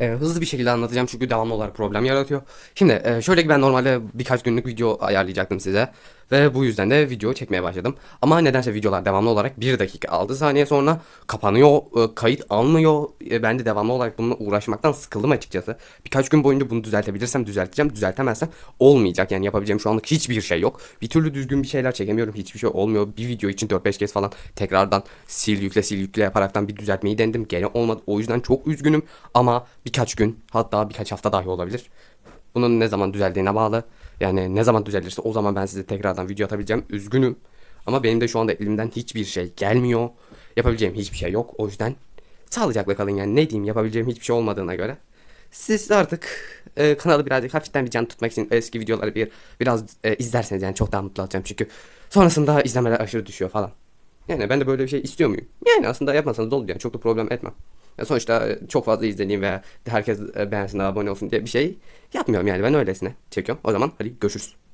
Ee, hızlı bir şekilde anlatacağım çünkü devamlı olarak problem yaratıyor. Şimdi e, şöyle ki ben normalde birkaç günlük video ayarlayacaktım size. Ve bu yüzden de video çekmeye başladım. Ama nedense videolar devamlı olarak 1 dakika 6 saniye sonra kapanıyor, e, kayıt almıyor. E, ben de devamlı olarak bununla uğraşmaktan sıkıldım açıkçası. Birkaç gün boyunca bunu düzeltebilirsem düzelteceğim. Düzeltemezsem olmayacak. Yani yapabileceğim şu anlık hiçbir şey yok. Bir türlü düzgün bir şeyler çekemiyorum. Hiçbir şey olmuyor. Bir video için 4-5 kez falan tekrardan sil yükle sil yükle yaparaktan bir düzeltmeyi denedim. Gene olmadı. O yüzden çok üzgünüm. Ama birkaç gün hatta birkaç hafta dahi olabilir. Bunun ne zaman düzeldiğine bağlı. Yani ne zaman düzelirse o zaman ben size tekrardan video atabileceğim. Üzgünüm. Ama benim de şu anda elimden hiçbir şey gelmiyor. Yapabileceğim hiçbir şey yok. O yüzden sağlıcakla kalın yani. Ne diyeyim yapabileceğim hiçbir şey olmadığına göre. Siz artık e, kanalı birazcık hafiften bir can tutmak için eski videoları bir biraz e, izlerseniz yani çok daha mutlu olacağım. Çünkü sonrasında izlemeler aşırı düşüyor falan. Yani ben de böyle bir şey istiyor muyum? Yani aslında yapmasanız da olur yani çok da problem etmem. Sonuçta e, çok fazla izlediğim veya herkes e, beğensin abone olsun diye bir şey yapmıyorum yani ben öylesine çekiyorum. O zaman hadi görüşürüz.